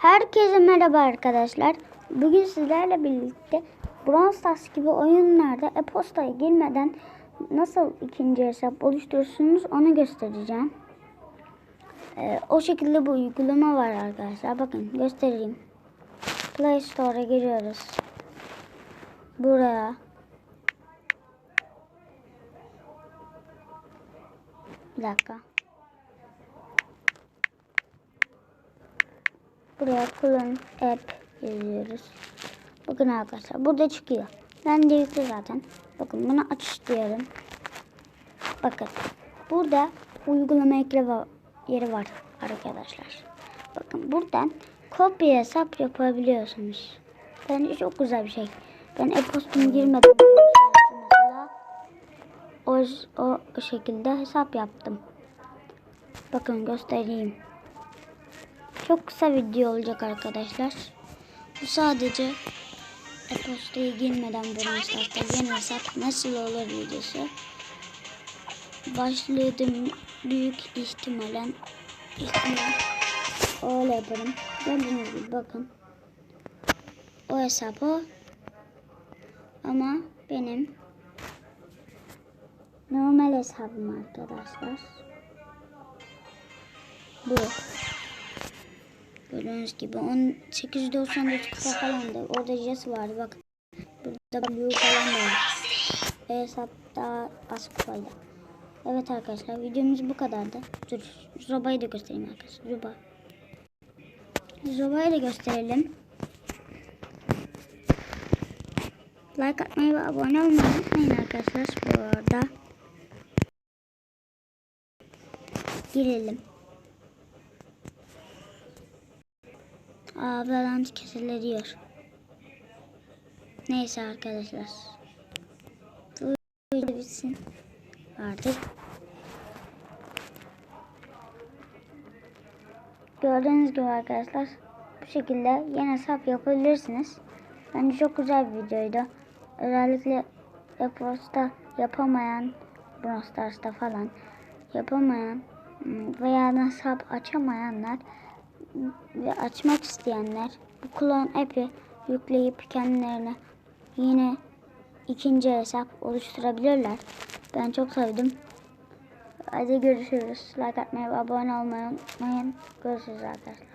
Herkese merhaba arkadaşlar. Bugün sizlerle birlikte Brawl Stars gibi oyunlarda e-postaya girmeden nasıl ikinci hesap oluşturursunuz onu göstereceğim. Ee, o şekilde bu uygulama var arkadaşlar. Bakın göstereyim. Play Store'a giriyoruz. Buraya. Bir dakika. Buraya kullan app yazıyoruz. Bakın arkadaşlar burada çıkıyor. Ben de zaten. Bakın bunu aç diyorum. Bakın burada uygulama ekle yeri var arkadaşlar. Bakın buradan kopya hesap yapabiliyorsunuz. Bence çok güzel bir şey. Ben e-postumu girmedim. O, o şekilde hesap yaptım. Bakın göstereyim. Çok kısa video olacak arkadaşlar. Bu sadece e-postaya girmeden yeni hesap nasıl olur videosu. Başladım büyük ihtimalen ihtimal öyle yaparım. Gördüğünüz gibi bakın. O hesap o. Ama benim normal hesabım arkadaşlar. Bu. Gördüğünüz gibi 1894 kupa falan da orada Jess vardı bak. Burada Blue falan var. Ve hesapta az kupayla. Evet arkadaşlar videomuz bu kadardı. Dur Zoba'yı da göstereyim arkadaşlar. Zoba. Zoba'yı da gösterelim. Like atmayı ve abone olmayı unutmayın arkadaşlar bu arada. Girelim. Aa bağlantı kesiliyor. Neyse arkadaşlar. Bu video bitsin. Artık. Gördüğünüz gibi arkadaşlar bu şekilde yeni hesap yapabilirsiniz. Bence çok güzel bir videoydu. Özellikle e-posta yapamayan Brawl Stars'ta falan yapamayan veya hesap açamayanlar ve açmak isteyenler bu klon app'i yükleyip kendilerine yine ikinci hesap oluşturabilirler. Ben çok sevdim. Hadi görüşürüz. Like atmayı ve abone olmayı unutmayın. Görüşürüz arkadaşlar.